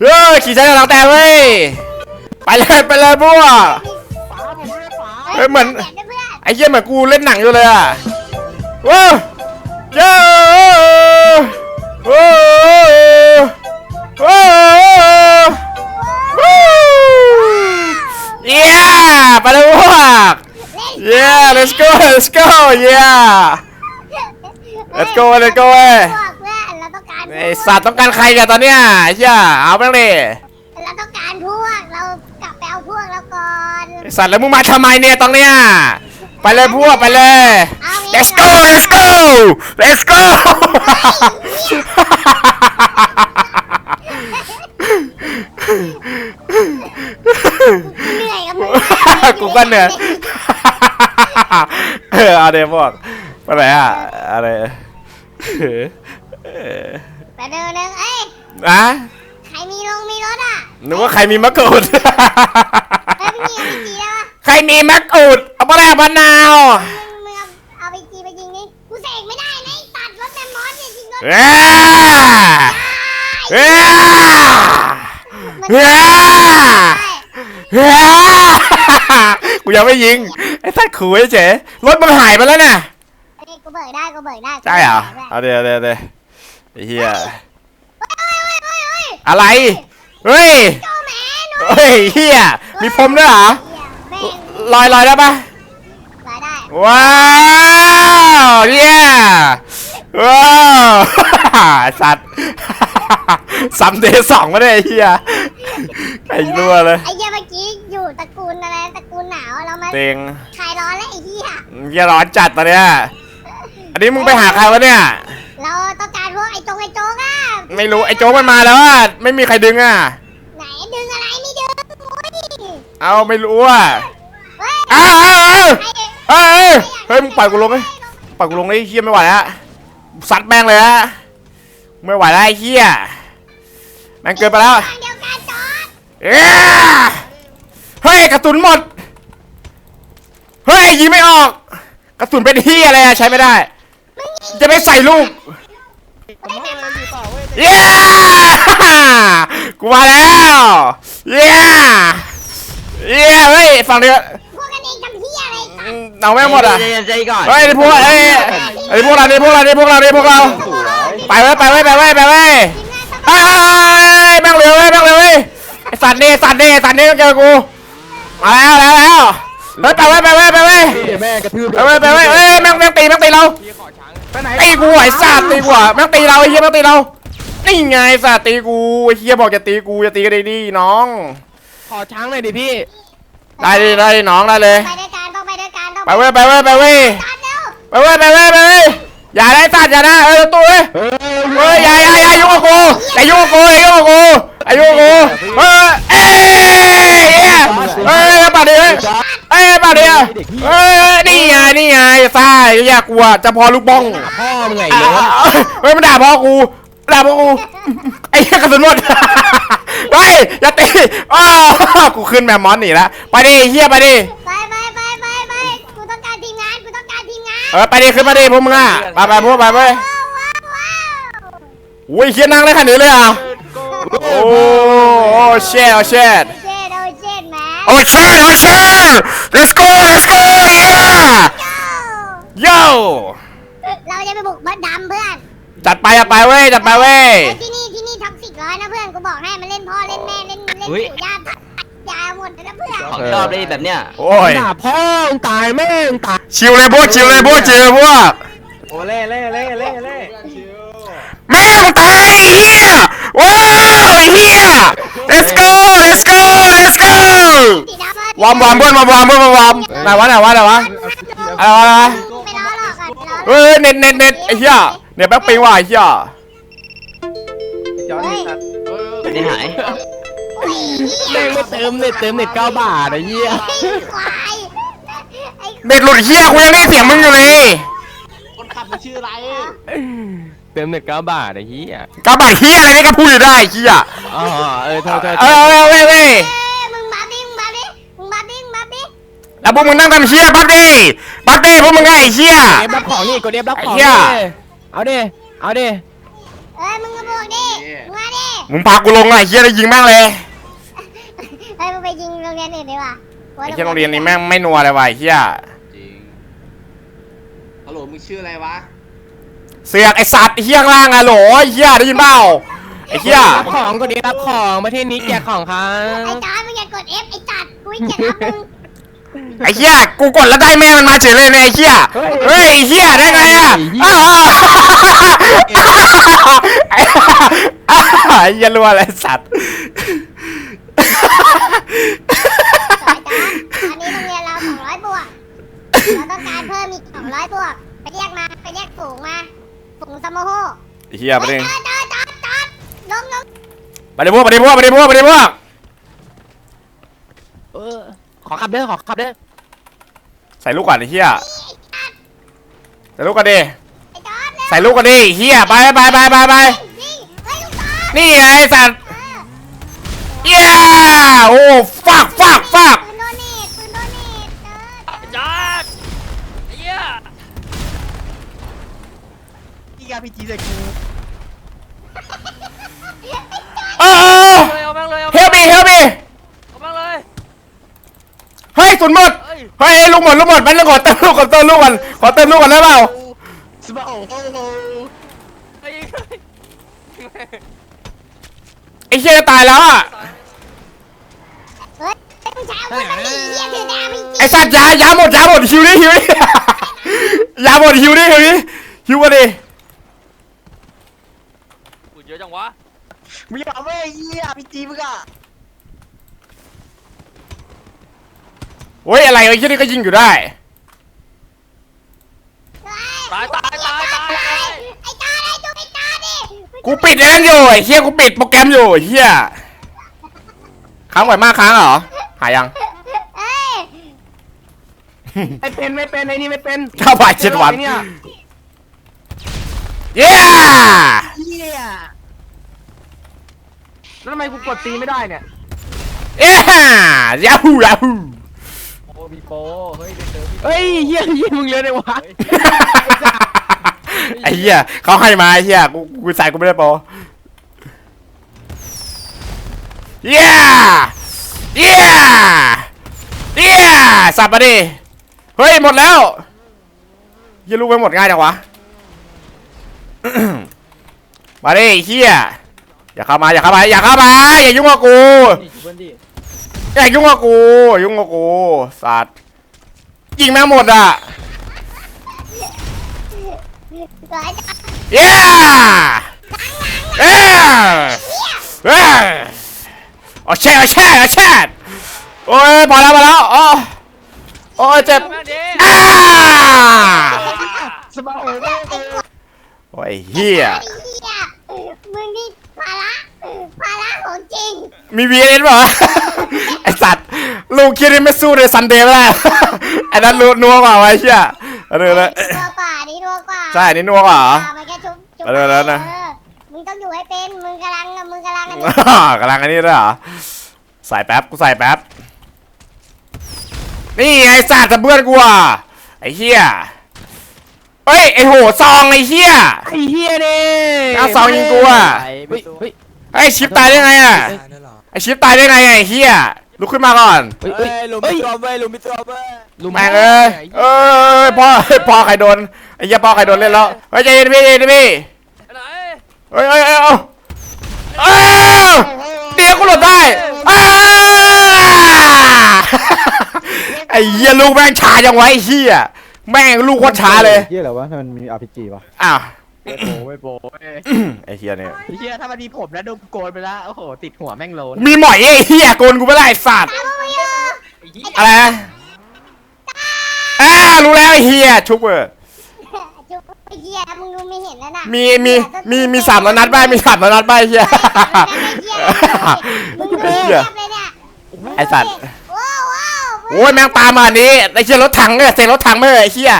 เฮ้ยขี่ช้าหลังแต่เว้ยไปเลยไปเลยพวกป๋าผมไม่ได้ป๋าเฮ้ยเหมือนเสียงด้วยเพื่อนไอ้เหี้ยเหมือนกูเล่นหนังอยู่เลยอะว้าวเย้ว้าวว้าววู้เย้ไปเลยพวก Yeah let's go let's go yeah Let's go let's go เว้ย ไอสัตว์ต้องการใครกันตอนเนี้ยไอ้เหี้ยเอาไปเลยเราต้องการพวกเรากลับไปเอาพวกเราก่อนไอสัตว์แล้วมึงมาทำไมเนี่ยตรงเนี้ยไปเลยพวกไปเลย let's go let's go let's go เหนื่อยกับมึงกูก็เหนื่อยเออเอาเดี๋ยวพวกไปไหนอะอะไรเออ ไปเดินเลยเอ้ย อะใครมีลงมีรถอะนึกว่าใครมีมะกรูด เอ้ยมึงมีเอาไปจีได้ปะใครมีมะกรูดเอาไปแล้วมะนาว มึงเอาเอาไปจีไปยิงนี่กูเสกไม่ได้นะไอ้ตัดรถแมมมอสเนี่ยยิงรถเอ้ยเอ้ยเอ้ยเอ้ยกูยังไม่ยิง ไอ้ท่านขู่เฉยๆรถมันหายไปแล้วน่ะ เอ้ยกูเบิกได้กูเบิกได้ใช่เหรอ เอาเดี๋ยวเดี๋ยวเดี๋ยว ไอ้เหี้ยเฮ้ยเฮ้ยเฮ้ยเฮ้ยอะไร เฮ้ยโจแมนเฮ้ยเฮียมีพรมด้วยเหรอแม่งลอยลอยได้ปะรายได้ว้าวเฮียว้าวสัตว์ซัมเดย์สองมาเลยไอ้เฮียไอ้รัวเลยไอ้เหี้ยเมื่อกี้อยู่ตระกูลอะไรตระกูลหนาวเรามาเต็งคลายร้อนแล้วไอ้เหี้ยเฮียร้อนจัดตอนเนี้ยอันนี้มึงไปหาใครวะเนี่ย จงไอ้โจ๊กอะไม่รู้ไอ้โจ๊กมันมาแล้วอะไม่มีใครดึงอะ ไหนดึงอะไรไม่ดึงโอ้ยเอาไม่รู้อะเฮ้ยอ้าวอ้าวอ้าวไอ้เฮ้ยเฮ้ยเฮ้ยมึงปล่อยกูลงเลยปล่อยกูลงเลยไอ้เฮียไม่ไหวแล้วซัดแม่งเลยฮะไม่ไหวแล้วไอ้เฮียแม่งเกินไปแล้ว ทางเดียวกันจอดเอ้ยเฮ้ยกระสุนหมด เฮ้ยยิงไม่ออก กระสุนเป็นที่อะไรอะใช้ไม่ได้ จะไม่ใส่ลูก ผมว่าอะไรอยู่ต่อเว้ยเย้กูมาแล้วเย้เย้เฮ้ยฝั่งเนี้ยพวกกันเองทำเหี้ยอะไรกันอืมเอาแม่งหมดอะ ใจเย็นใจก่อนเฮ้ยนี่พวกเฮ้ยไอ้พวกเรานี่พวกเรานี่พวกเรานี่พวกเรา ไปเว้ยไปเว้ยไปเว้ยไปเว้ยทีมงานสเฮ้ยแม่งเร็วเว้ยแม่งเร็วเว้ยไอ้สัตว์นี่สัตว์นี่สัตว์นี่เจอกูมาแล้วแล้วแล้วเฮ้ยไปเว้ยไปเว้ยไปเว้ยแม่กระทืบไปเว้ยไปเว้ยเอ้ยแม่งแม่งตีแม่งตีเรา ไปไหนตีกูไอ้สัตว์ตีกูอะแม่งตีเราไอ้เหี้ยแม่งตีเรา นี่ไงสัตว์ตีกูไอ้เหี้ยบอกจะตีกูจะตีกันได้ดีน้อง ขอช้างหน่อยดิพี่ ได้ดิได้ดิน้องได้เลย ไปด้วยกันต้องไปด้วยกันต้องไปเว้ยไปเว้ยไปเว้ยตามเร็วไปเว้ยไปเว้ยไปเว้ยอย่าได้สัตว์อย่าได้เออตู้เว้ยเฮ้ยเฮ้ยอย่าอย่าอย่ายุ่งกับกูอย่ายุ่งกับกูอย่ายุ่งกับกูอย่ายุ่งกับกูเฮ้ยเอ้ยเอ้ย เอ้ยปาดดิเอ้ยเอ้ยปาดดิเอ้ยนี่ไงนี่ไงซ่าอย่ากลัวจะพอลูกบ้องพ่อมึงไงเเล้นฮ้ยมันด่าพ่อกูด่าพ่อกูไอ้เหี้ยกระสุนหมดเฮ้ยอย่าตีอ้าวกูขึ้นแมมมอนหนีละไปดิเฮียไปดิไปไปไปไปไปกูต้องการทีมงานกูต้องการทีมงานเออไปดิขึ้นมาดิพวกมึงอะไปไปพวกไปไปว้าวว้าวว้าวอุ้ยเฮียนั่งได้ขนาดนี้เลยอะโอ้โอ้เช็ดโอ้เช็ด โอ้เช็ดโอ้เช็ด let's go let's go yeah yo เราจะไปบุกบัดดำเพื่อนจัดไปจัดไปเว้ยจัดไปเว้ยเออที่นี่ที่นี่ท็อกซิกร้อยนะเพื่อนกูบอกให้มันเล่นพ่อเล่นแม่เล่นเล่นปู่ย่าตายายหมดเลยนะเพื่อนของชอบได้แบบเนี้ยโอ้ยด่าพ่อมึงตายแม่มึงตายชิวเลยพวกชิวเลยพวกชิวเลยพวกโอ้เล่เล่เล่เล่เล่แม่งตายไอ้เฮียว้าวไอ้เฮีย let's go let's go let's go สีดำเพื่อน วอร์มวอร์มเพื่อนวอร์มวอร์มเพื่อนวอร์มวอร์มไหนวะไหนวะไหนวะอะไรวะอะไรวะไม่ล้อหรอกอะไม่ล้อหรอกเฮ้ยเน็ตเน็ตเน็ตไอ้เหี้ยเน็ตแบ็คปิงว่ะไอ้เหี้ยย้อนเฮ้ยตัดไม่ได้หายโอ้ยแม่งไม่เติมเน็ตเติมเน็ตเก้าบาทไอ้เหี้ยไอ้ควายไอ้เน็ตหลุดเหี้ยกูยังได้ยินเสียงมึงอยู่เลยคนขับมันชื่ออะไรเติมเน็ตเก้าบาทไอ้เหี้ยกระบะเหี้ยอะไรนี่ก็พูดอยู่ได้ไอ้เหี้ยอ๋อเออโทษโทษเออเออเว้ยเว้ย เอ้ยมึงมาดิมึงมาดิมึงมาดิมึงมาดิ แล้วพวกมึงนั่งทำเหี้ยปั๊บดิปั๊บดิพวกมึงไงไอ้เหี้ยเอฟรับของนี่กดเอฟรับของไอ้เหี้ยเอาดิเอาดิเอ้ยมึงก็บวกดิมึงมาดิมึงพากูลงหน่อยเฮียได้ยิงแม่งเลยเฮ้ยมึงไปยิงโรงเรียนอื่นดีกว่าไอ้เฮียโรงเรียนนี้แม่งไม่นัวเลยว่ะไอ้เฮียจริงฮัลโหลมึงชื่ออะไรวะเสือกไอสัตว์ไอ้เฮียข้างล่างอะโหลไอ้เฮียได้ยินเปล่าไอ้เฮียรับของก็ดีรับของประเทศนี้แจกของครัไอ้บจอนมึงอย่ากด F ไอ้จัดกูอีกเจ็ดอัพมึง ไอ้เฮียกูกดแล้วได้แม่มันมาเฉยเลยเนี่ยไอ้เฮียเฮ้ยไอ้เฮียได้ไงอะอ้าวไอ้เฮียรัวอะไรสัตว์สายจานตอนนี้โรงเรียนเราสองร้อยบวก เราต้องการเพิ่มอีกสองร้อยบวก ไปเรียกมา ไปเรียกฝูงมา ฝูงสมโมโหไอ้เฮียไปเฮ้ดิยจอดจอดจอดจอดลงลง ไปดิพวกไปดิพวกไปดิพวกไปดิพวก เออ ขอขับเด้อขอขับเด้อใส่ลูกก่อนไอ้เฮียใส่ลูกก่อนดิไอ้จอดเนี่ยใส่ลูกก่อนดิเฮียไปไปไปไปไปยิงเฮ้ยลูกจอดนี่ไงไอ้สัตว์เออเย้โอ้ฟักฟักฟักปืนโดเนตปืนโดเนตเออ จอดไอ้เหี้ยพี่ยาพี่จีใส่กู เออเลยเอาแม่งเลยเอา เฮลบีเฮลบี เอาแม่งเลย เฮ้ย สุนหมดเฮ้ยเฮ้ยลูกหมดลูกหมดแป๊บนึงขอเติมลูกขอเติมลูกก่อนขอเติมลูกก่อนได้เปล่าสบายโอ้โหไอ้ไอ้เชี่ยจะตายแล้วอะเฮ้ยมึงใช้อาวุธมันดิเหี้ยถือดาบจริงไอ้สัตว์ยายาหมดยาหมดหิวดิหิวดิยาหมดหิวดิหิวดิหิวมาดิกูเยอะจังวะมึงอย่าเว้ยเหี้ยพี่จีมึงอะ โอ้ยอะไรไอ้เชี่นี่ก็ยิงอยู่ได้ ตายตายตายตายตายไอ้จอดไอ้จุกไอ้จอดดิกูปิดไอ้นั่นอยู่ไอ้เชี่ยกูปิดโปรแกรมอยู่ไอ้เชี่ยค้างไหวมากค้างเหรอ หายยังเอ้ยไอเป็นไม่เป็นไอ้นี่ไม่เป็นเก้าบาทเจ็ดวันเนี่ยเย้เหี้ยแล้วทำไมกูกดตีไม่ได้เนี่ย เย้ยาฮูยาฮูโอ้ มีโปเฮ้ยเจอพี่เฮ้ยเหี้ยเหี้ยมึงเลี้ยได้วะไอ้เหี้ยเขาให้มาไอ้เหี้ยกูกูใส่กูไม่ได้โปรเย้เย้เย้สับมาดิ เฮ้ย หมดแล้วเหี้ยลูกไปหมดง่ายจังวะ มาดิไอ้เหี้ยอย่าเข้ามา อย่าเข้ามา อย่าเข้ามา อย่ายุ่งกับกู นี่ชูเพื่อนดิ อย่ายุ่งกับกูอย่ายุ่งกับกูสัตว์ยิงแม่งหมดอะเกิดจะเย้เย้เย้โอ้แช่โอ้แช่โอ้แช่โอ้ยพอแล้วพอแล้วโอ้โอ้ยเจ็บแม่งดิอ้าสบายโอ้โหโอ้ยเฮียไอ้เหี้ยมึงนี่ ภาระภาระของจริงมีวีเอ็นป่ะ ไอสัตว์ ลูกคิดนี่ไม่สู้เลยซันเดย์ไม่ได้ไอ้นั้นรู้นัวกว่าไว้เชี่ยเอาเลยนะนัวกว่านี่นัวกว่าใช่อันนี่นัวกว่าเหรอ มันแค่ชุบชุบเอาเลยแล้วนะ เออมึงต้องอยู่ให้เป็นมึงกำลังมึงกำลังอันนี้กำลังอันนี้ด้วยเหรอ ใส่แป๊บ กูใส่แป๊บ นี่ไอ้สัตว์จะเพื่อนกูอะไอ้เหี้ย เฮ้ยไอ้โหซองไอ้เหี้ยไอ้เหี้ยเนี่ยเอาสองยิงกูอะ เฮ้ยเฮ้ยไอ้ชิปตายได้ไงอะไอ้ชิปตายได้ไงไอ้เหี้ยลุกขึ้นมาก่อน เฮ้ยเฮ้ยลุมมิตรอมเว้ยลุมมิตรอมเว้ยลุมแม่งเอ้ยเอ้ยพ่อพ่อใครโดนไอ้เหี้ยพ่อใครโดนเล่นแล้วเฮ้ยใจเย็นพี่ใจเย็นพี่ไปไหนเฮ้ยเฮ้ยเฮ้ยเอาเอ้าเดี๋ยวกูหลบได้อ้าไอ้เหี้ยลูกแม่งช้าจังวะไอ้เหี้ย แม่งลูกโคตรช้าเลยเฮียเหรอวะทำไมมันมี RPG วะอ้าวโอ้ไม่โป้ไอ้เหี้ยเนี่ยไอ้เหี้ยถ้ามันมีผมแล้วโดนโกนไปแล้วโอ้โหติดหัวแม่งโลนมีหมอยไอ้เหี้ยโกนกูไม่ได้ไอ้สัตว์ตามมึงอยู่ไอ้เหี้ยอะไรนะอ้ารู้แล้วไอ้เหี้ยชุบเวอร์จุ๊บไอ้เหี้ยมึงดูไม่เห็นแล้วน่ะมีมีมีมีสามร้อยนัดบ้างมีสามร้อยนัดบ้างไอ้เหี้ยมึงดูเงียบเลยเนี่ย ไอ้สัตว์ว้าวว้าว โอ้ยแม่งตามมาอันนี้ไอ้เชี่ยรถถังเนี่ยเซ็นรถถังไม่เลยไอ้เชี่ย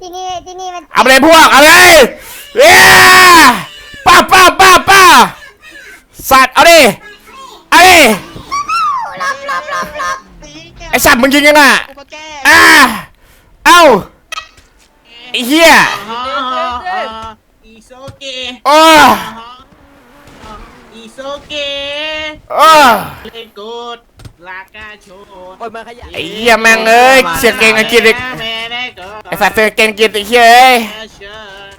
ที่นี่ที่นี่มันเอาไปเลยพวกเอาเลยเย้ป้าป้าป้าป้าสัตว์เอาดิเอาดิลบลบลบลบไอ้สัตว์มึงยิงยังอะอ่าเอ้าไอ้เหี้ยเจ๊เจ๊เจ๊อีโซเกะโอ้อีโซเกะโอ้ เลนกูด ลากาโชดโอ้ยมาขยะไอ้เหี้ยแม่งเอ้ยเสียเก่งอังกฤษอีกแม่ได้ก็ไอ้สัตว์เสียเก่งอังกฤษอ้เหี้ยเอ้ยเชิญ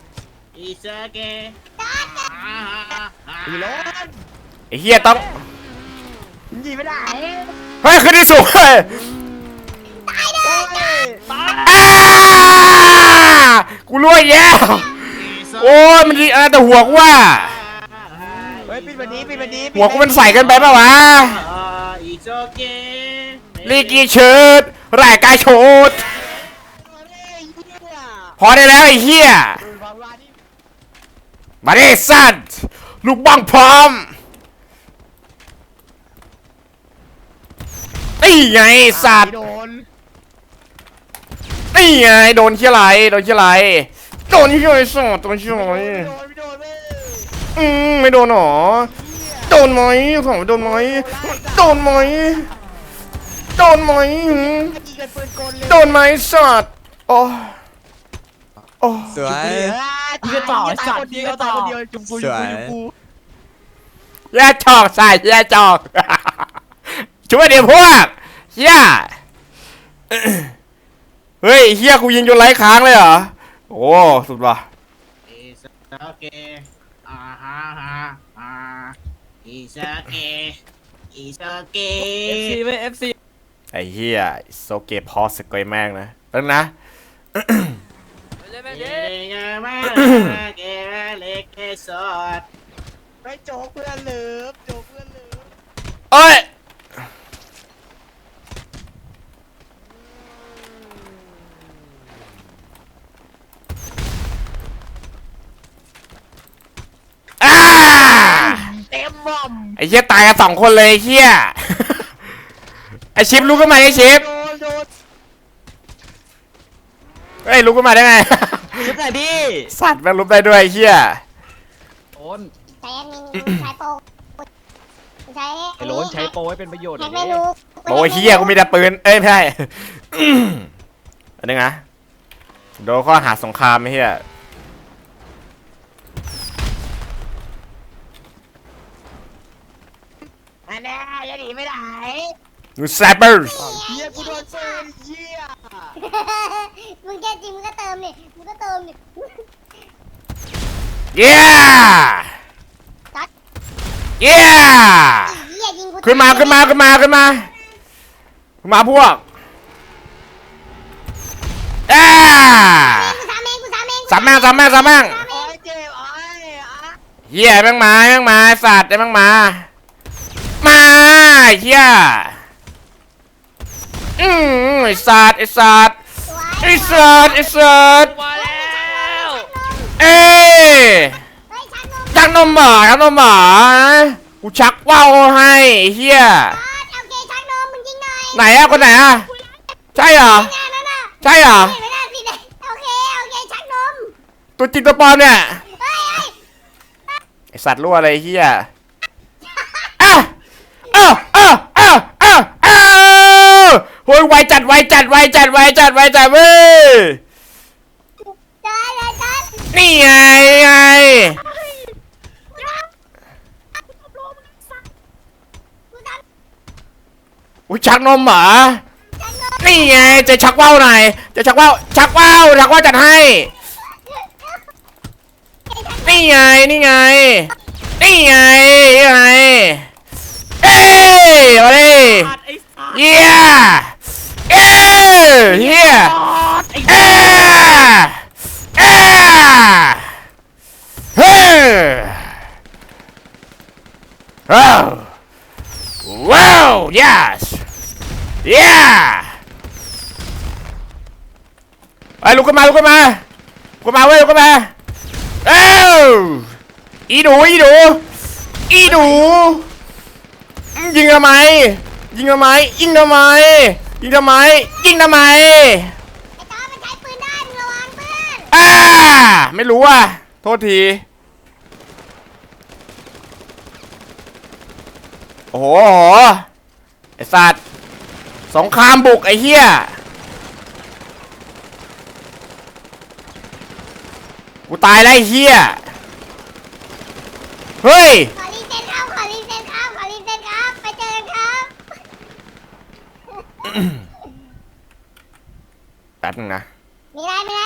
อีโซเกะอีโลนไอ้เหี้ยต้องยิงไม่ได้เฮ้ยขึ้นที่สูงเฮ้ยตายอ้ากูรู้อีกแล้วโอ้ยมันดีอะไรแต่หัวกูว่าเฮ้ยปิดวันนี้ปิดวันนี้หัวกูมันใส่กันไปปะวะ อีโซเกะลีกีเชิดแรกกายโชดพอได้แล้วไอ้เหี้ยมาดิสัตว์ลูกบ้องพร้อมนี่ไงสัตว์นี่ไงโดนเชี่ยไรโดนเชี่ยไรโดนเชี่ยไรสัตว์โดนเชี่ยไรอืมไม่โดนหรอ โดนไหมของโดนไหมโดนไหมโดนไหมหืมยิงกันปืนกลเลยโดนไหมสัตว์โอ้โอ้สวย ยิงกันต่อสัตว์ยิงกันต่อคนเดียวจุ่มกูจุ่มกูจุ่มกูแย่จอกใส่แย่จอก ช่วยเดี๋ยวพวกเฮียเฮ้ยเฮียกูยิงจนไร้ค้างเลยเหรอ โอ้สุดว่ะอีโซเกะอ่าฮะฮะอ่า อีโซเกะอีโซเกเอฟซีะไม่เอฟซีไอ้เฮียโซเกพอสกอยแม่งนะตั้งนะไม่ใช่แม่เกเด้ะมาเกะเล็กเกะสดไปโจกเพื่อนเหลือบโจกเพื่อนเหลือบเอ้ยอ้า เต็มบอม ไอ้เฮียตายกันสองคนเลยไอ้เฮียไอชิปลุกขึ้นมาไอชิปโดนโดนเฮ้ยลุกขึ้นมาได้ไง ชุดไหนพี่ สัตว์แม่งลุกได้ด้วยไอ้เฮียโอนใช้อันนี้ใช้โปรใช้ไอ้โลนใช้โปรให้เป็นประโยชน์แฮหน่กอยไม่ดิรู้โอ้ยเฮียกูมีแต่ปืนเอ้ยไม่ใช่ อันนี้นะโดนข้อหาสงครามไอ้เฮีย อันนี้อย่าหนีไม่ได้นูแซปเปอร์เฮียกูโดนปืนเฮียมึงแค่จริงมึงก็เติมนี่มึงก็เติมนี่เย้เย้เหี้ยยิงกูขึ้นมาขึ้นมาขึ้นมาขึ้นมาขึ้นมาพวกอ้ากูสามเองกูสามเองสามแม่งสามแม่งสามแม่งโอ้ยเจ็บโอ้ยอะเฮียแม่งมาแม่งมาสัตว์แม่งมา มาเฮียอืมไอสัตว์ไอสัตว์สวยไอสัตว์ไอสัตว์มาแล้วเอ้ยเฮ้ยชักนมชักนมหมาชักนมหมากูชักว่าวให้ไอ้เฮียบอสเอาเกชักนมมึงยิงหน่อยไหนอะคนไหนอะใช่เหรองานนั้นน่ะใช่เหรอเห็นไหมน่ะสิเนี่ยโอเคโอเคชักนมตัวจริงตัวปลอมเนี่ยเฮ้ยเฮ้ยไอสัตว์รั่วอะไรไอ้เฮียอ้าว อ้าวอ้าวอ้าวอ้าวอ้าวโอ้ยไวจัดไวจัดไวจัดไวจัดไวจัดเว้ยนี่ไงนี่ไงอุ้ยชักนมเหรอนี่ไงจะชักว่าวหน่อยจะชักว่าวชักว่าวชักว่าวจัดให้ นี่ไงนี่ไงนี่ไงนี่ไง มาดิไอ้สัตว์เยี่ยเอ้ยเฮียเอ้ยเอ้ยเฮ้ยว้าวว้าว yes yeah ไปลุกขึ้นมาลุกขึ้นมาลุกขึ้นมาเว้ยลุกขึ้นมาเอ้าอีหนูอีหนูอีหนู ยิงทำไม ยิงทำไม ยิงทำไม ยิงทำไม ยิงทำไมไอ้ต้อมันใช้ปืนได้ระวังเพื่อนอ่าไม่รู้อะ โทษที โอ้โห ไอ้สัตว์ สงครามบุกไอ้เหี้ยกูตายแล้วไอ้เหี้ย เฮ้ย แป๊บนึงนะ ไม่ได้ไม่ได้